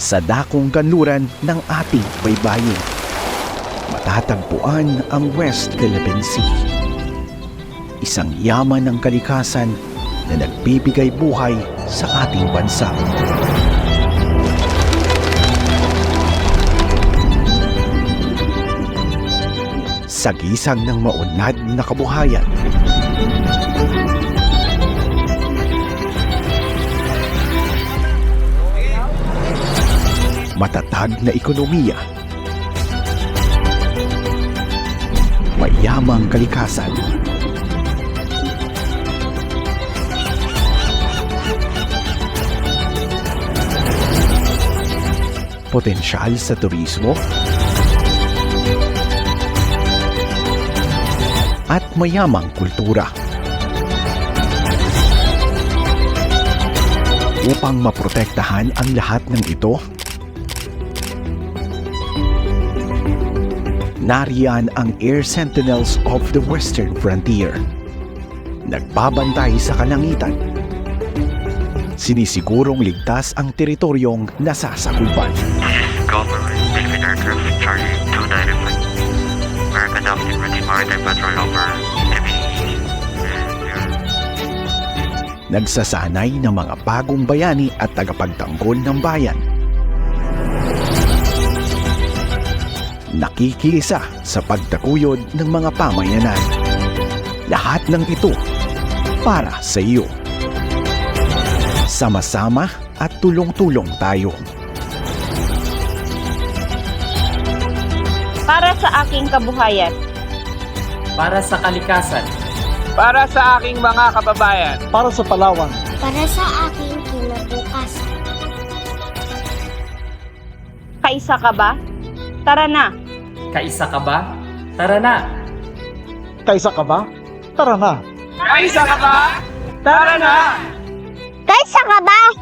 sa dakong kanluran ng ating baybayin. Matatagpuan ang West Philippine Sea. Isang yaman ng kalikasan na nagbibigay buhay sa ating bansa. Sagisag ng maunlad na kabuhayan. Matatag na ekonomiya. Mayamang kalikasan. Potensyal sa turismo. At mayamang kultura. Upang maprotektahan ang lahat ng ito, nariyan ang Air Sentinels of the Western Frontier. Nagbabantay sa kalangitan. Sinisigurong ligtas ang teritoryong nasasakupan. This is Government Philippine Aircraft Charge 295. We're conducting routine maritime patrol over. Nagsasanay ng mga bagong bayani at tagapagtanggol ng bayan. Nakikiisa sa pagtakuyod ng mga pamayanan. Lahat ng ito para sa iyo. Sama-sama at tulong-tulong tayo. para sa aking kabuhayan. para sa kalikasan, para sa aking mga kababayan. para sa Palawan. para sa aking kinabukasan. Kaisa ka ba? Tara na! Kaisa ka ba? Tara na! Kaisa ka ba? Tara na! Ay, isa ka ba? Tara na! Kaysa ka ba? Tara na!